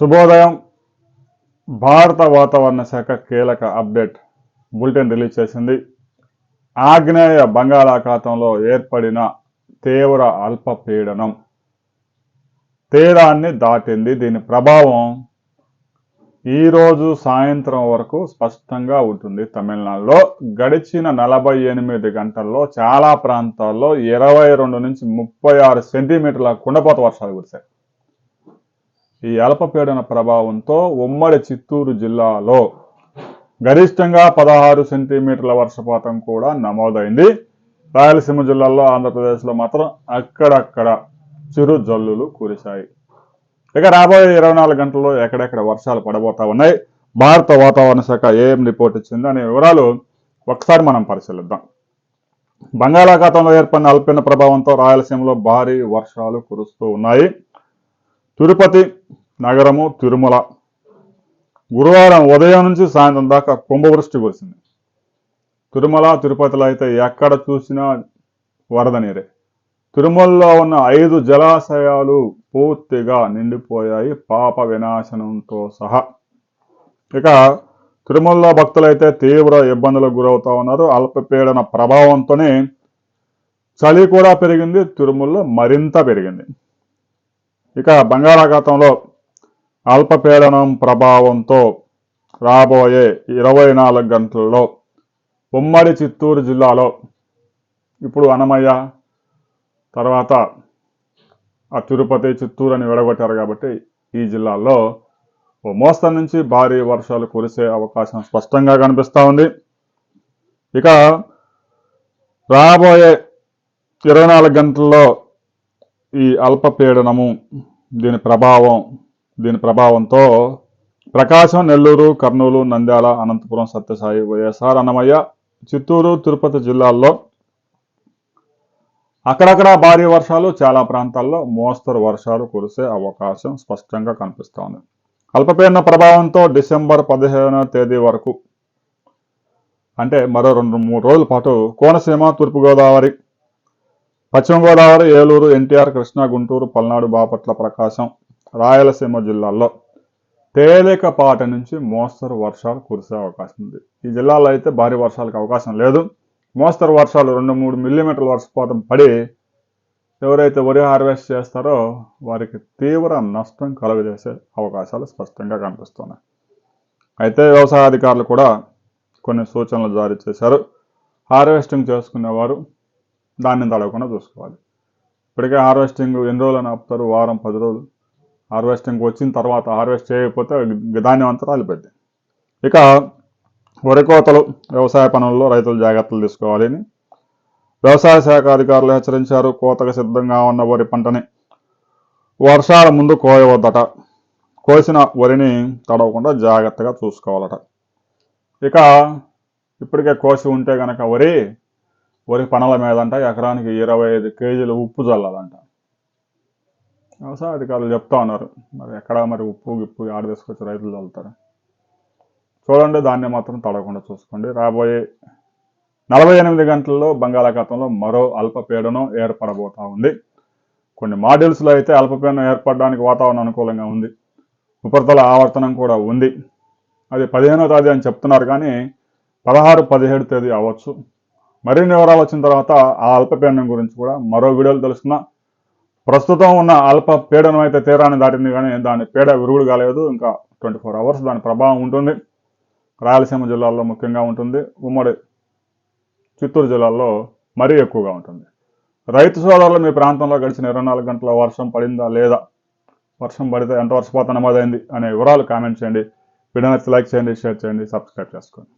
శుభోదయం. భారత వాతావరణ శాఖ కీలక అప్డేట్ బులెటిన్ రిలీజ్ చేసింది. ఆగ్నేయ బంగాళాఖాతంలో ఏర్పడిన తీవ్ర అల్పపీడనం తీరాన్ని దాటింది. దీని ప్రభావం ఈరోజు సాయంత్రం వరకు స్పష్టంగా ఉంటుంది. తమిళనాడులో గడిచిన నలభై ఎనిమిది గంటల్లో చాలా ప్రాంతాల్లో ఇరవై రెండు నుంచి ముప్పై ఆరు సెంటీమీటర్ల కుండపోత వర్షాలు కురిశాయి. ఈ అల్పపీడన ప్రభావంతో ఉమ్మడి చిత్తూరు జిల్లాలో గరిష్టంగా పదహారు సెంటీమీటర్ల వర్షపాతం కూడా నమోదైంది. రాయలసీమ జిల్లాలో ఆంధ్రప్రదేశ్లో మాత్రం అక్కడక్కడ చిరు జల్లులు కురిశాయి. ఇక రాబోయే ఇరవై నాలుగు గంటల్లో ఎక్కడెక్కడ వర్షాలు పడబోతా ఉన్నాయి? భారత వాతావరణ శాఖ ఏం రిపోర్ట్ ఇచ్చింది? అనే వివరాలు ఒకసారి మనం పరిశీలిద్దాం. బంగాళాఖాతంలో ఏర్పడిన అల్పిన ప్రభావంతో రాయలసీమలో భారీ వర్షాలు కురుస్తూ ఉన్నాయి. తిరుపతి నగరము తిరుమల. గురువారం ఉదయం నుంచి సాయంత్రం దాకా కుంభవృష్టి కురిసింది. తిరుమల తిరుపతిలో అయితే ఎక్కడ చూసినా వరద నీరే. తిరుమలలో ఉన్న ఐదు జలాశయాలు పూర్తిగా నిండిపోయాయి. పాప వినాశనంతో సహా. ఇక తిరుమలలో భక్తులైతే తీవ్ర ఇబ్బందులకు గురవుతూ ఉన్నారు. అల్పపీడన ప్రభావంతోనే చలి కూడా పెరిగింది. తిరుమలలో మరింత పెరిగింది. ఇక బంగాళాఖాతంలో అల్పపీడనం ప్రభావంతో రాబోయే ఇరవై నాలుగు గంటల్లో ఉమ్మడి చిత్తూరు జిల్లాలో ఇప్పుడు అనమయ్య తర్వాత ఆ తిరుపతి చిత్తూరు అని విడగొట్టారు కాబట్టి ఈ జిల్లాల్లో ఓ మోస్తరు నుంచి భారీ వర్షాలు కురిసే అవకాశం స్పష్టంగా కనిపిస్తూ ఉంది. ఇక రాబోయే ఇరవై నాలుగు గంటల్లో ఈ అల్పపీడనము దీని ప్రభావం దీని ప్రభావంతో ప్రకాశం నెల్లూరు కర్నూలు నంద్యాల అనంతపురం సత్యసాయి వైఎస్ఆర్ అన్నమయ్య చిత్తూరు తిరుపతి జిల్లాల్లో అక్కడక్కడ భారీ వర్షాలు చాలా ప్రాంతాల్లో మోస్తరు వర్షాలు కురిసే అవకాశం స్పష్టంగా కనిపిస్తోంది. అల్పపీడన ప్రభావంతో డిసెంబర్ పదిహేనవ తేదీ వరకు అంటే మరో రెండు మూడు రోజుల పాటు కోనసీమ తూర్పుగోదావరి పశ్చిమ గోదావరి ఏలూరు ఎన్టీఆర్ కృష్ణా గుంటూరు పల్నాడు బాపట్ల ప్రకాశం రాయలసీమ జిల్లాల్లో తేలికపాటి నుంచి మోస్తరు వర్షాలు కురిసే అవకాశం ఉంది. ఈ జిల్లాలో అయితే భారీ వర్షాలకు అవకాశం లేదు. మోస్తరు వర్షాలు రెండు మూడు మిల్లీమీటర్ల వర్షపాతం పడి ఎవరైతే వరి హార్వెస్ట్ చేస్తారో వారికి తీవ్ర నష్టం కలుగజేసే అవకాశాలు స్పష్టంగా కనిపిస్తున్నాయి. అయితే వ్యవసాయ అధికారులు కూడా కొన్ని సూచనలు జారీ చేశారు. హార్వెస్టింగ్ చేసుకునేవారు దాన్ని తడవకుండా చూసుకోవాలి. ఇప్పటికే హార్వెస్టింగ్ ఎన్ని రోజులు ఆపుతారు? వారం పది రోజులు. హార్వెస్టింగ్ వచ్చిన తర్వాత హార్వెస్ట్ చేయకపోతే ధాన్యం అంతా రాలిపోద్ది. ఇక వరి కోతలు వ్యవసాయ పనుల్లో రైతులు జాగ్రత్తలు తీసుకోవాలని వ్యవసాయ శాఖ అధికారులు హెచ్చరించారు కోతకు సిద్ధంగా ఉన్న వరి పంటని వర్షాల ముందు కోయవద్దట. కోసిన వరిని తడవకుండా జాగ్రత్తగా చూసుకోవాలట. ఇక ఇప్పటికే కోసి ఉంటే కనుక వరి వరి పనుల మీదంట ఎకరానికి ఇరవై ఐదు కేజీలు ఉప్పు చల్లాలంట వ్యవసాయ అధికారులు చెప్తా ఉన్నారు. మరి ఎక్కడ మరి ఉప్పు గిప్పు ఆడ తీసుకొచ్చి రైతులు చల్లుతారు చూడండి దాన్ని మాత్రం తడవకుండా చూసుకోండి. రాబోయే నలభై ఎనిమిది గంటల్లో బంగాళాఖాతంలో మరో అల్పపీడనం ఏర్పడబోతా ఉంది. కొన్ని మాడ్యూల్స్లో అయితే అల్పపీడనం ఏర్పడడానికి వాతావరణం అనుకూలంగా ఉంది. ఉపరితల ఆవర్తనం కూడా ఉంది. అది పదిహేనో తేదీ అని చెప్తున్నారు కానీ పదహారు పదిహేడు తేదీ అవ్వచ్చు. మరిన్ని వివరాలు వచ్చిన తర్వాత ఆ అల్పపీడనం గురించి కూడా మరో వీడియోలు తెలుసుకున్నా ప్రస్తుతం ఉన్న అల్ప పీడనం అయితే తీరాన్ని దాటింది కానీ దాని పీడ విరుగుడు కాలేదు. ఇంకా ట్వంటీ ఫోర్ అవర్స్ దాని ప్రభావం ఉంటుంది. రాయలసీమ జిల్లాల్లో ముఖ్యంగా ఉంటుంది. ఉమ్మడి చిత్తూరు జిల్లాలో మరీ ఎక్కువగా ఉంటుంది. రైతు సోదరులు మీ ప్రాంతంలో గడిచిన ఇరవై నాలుగు గంటల వర్షం పడిందా లేదా? వర్షం పడితే ఎంత వర్షపాతం నమోదైంది? అనే వివరాలు కామెంట్ చేయండి. వీడియో లైక్ చేయండి షేర్ చేయండి సబ్స్క్రైబ్ చేసుకోండి.